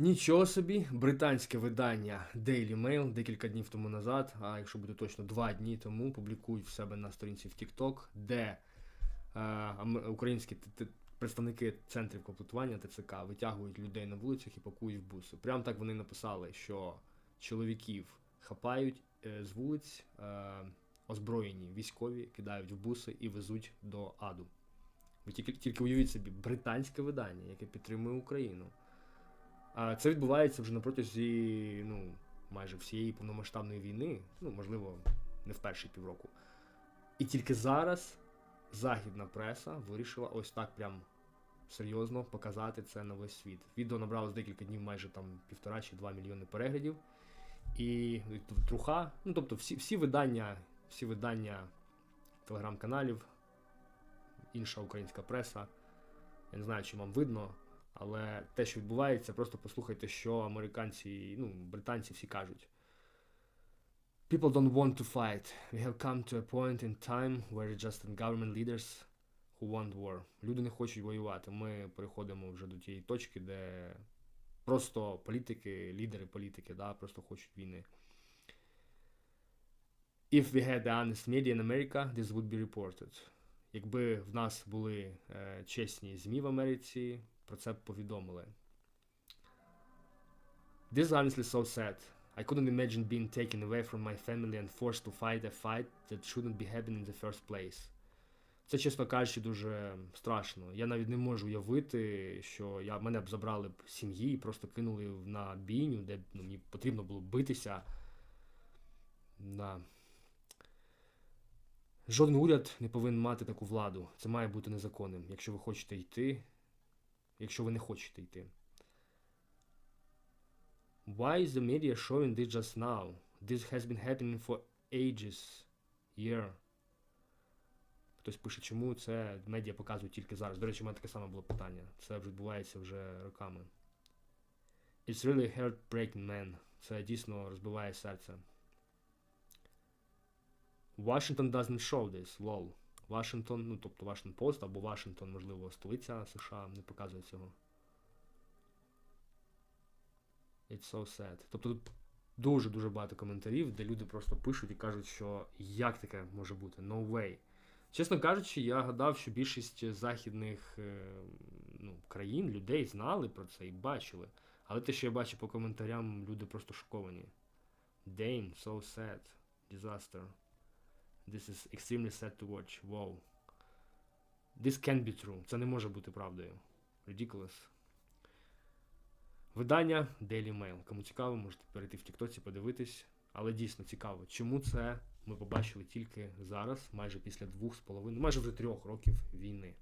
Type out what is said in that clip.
Нічого собі, британське видання Daily Mail декілька днів тому назад, а якщо буде точно два дні тому, публікують в себе на сторінці в TikTok, де е, українські представники центрів комплектування ТЦК витягують людей на вулицях і пакують в буси. Прямо так вони написали, що чоловіків хапають е, з вулиць, е, озброєні військові, кидають в буси і везуть до аду. Ви тільки, тільки уявіть собі, британське видання, яке підтримує Україну. Це відбувається вже на протязі ну, майже всієї повномасштабної війни, ну, можливо, не в перші півроку. І тільки зараз західна преса вирішила ось так прям серйозно показати це на весь світ. Відео набрало за декілька днів майже там півтора чи два мільйони переглядів. І труха, ну тобто всі, всі видання, всі видання телеграм-каналів, інша українська преса. Я не знаю, чи вам видно, але те, що відбувається, просто послухайте, що американці, ну, британці всі кажуть. People don't want to fight. We have come to a point in time where it's just government leaders who want war. Люди не хочуть воювати. Ми переходимо вже до тієї точки, де просто політики, лідери політики, да, просто хочуть війни. If we had honest media in America, this would be reported. Якби в нас були е, чесні ЗМІ в Америці, про це повідомили. This is honestly so sad. I couldn't imagine being taken away from my family and forced to fight a fight that shouldn't be happening in the first place. Це, чесно кажучи, дуже страшно. Я навіть не можу уявити, що я, мене б забрали б сім'ї і просто кинули на бійню, де ну, мені потрібно було битися. Да. Жоден уряд не повинен мати таку владу. Це має бути незаконним, якщо ви хочете йти, якщо ви не хочете йти. Why is the media showing this just now? This has been happening for ages. Year. Хтось пише, чому це медіа показують тільки зараз. До речі, у мене таке саме було питання. Це вже відбувається вже роками. It's really heartbreaking, man. Це дійсно розбиває серце. Washington doesn't show this, lol. Вашингтон, ну тобто Washington Post або Вашингтон, можливо, столиця США, не показує цього. It's so sad. Тобто тут дуже-дуже багато коментарів, де люди просто пишуть і кажуть, що як таке може бути? No way. Чесно кажучи, я гадав, що більшість західних е, ну, країн, людей знали про це і бачили. Але те, що я бачу по коментарям, люди просто шоковані. Damn, so sad. Disaster. This is extremely sad to watch. Wow. This can't be true. Це не може бути правдою. Ridiculous. Видання Daily Mail. Кому цікаво, можете перейти в Тіктоці, подивитись. Але дійсно цікаво, чому це ми побачили тільки зараз, майже після двох з половиною, майже вже трьох років війни.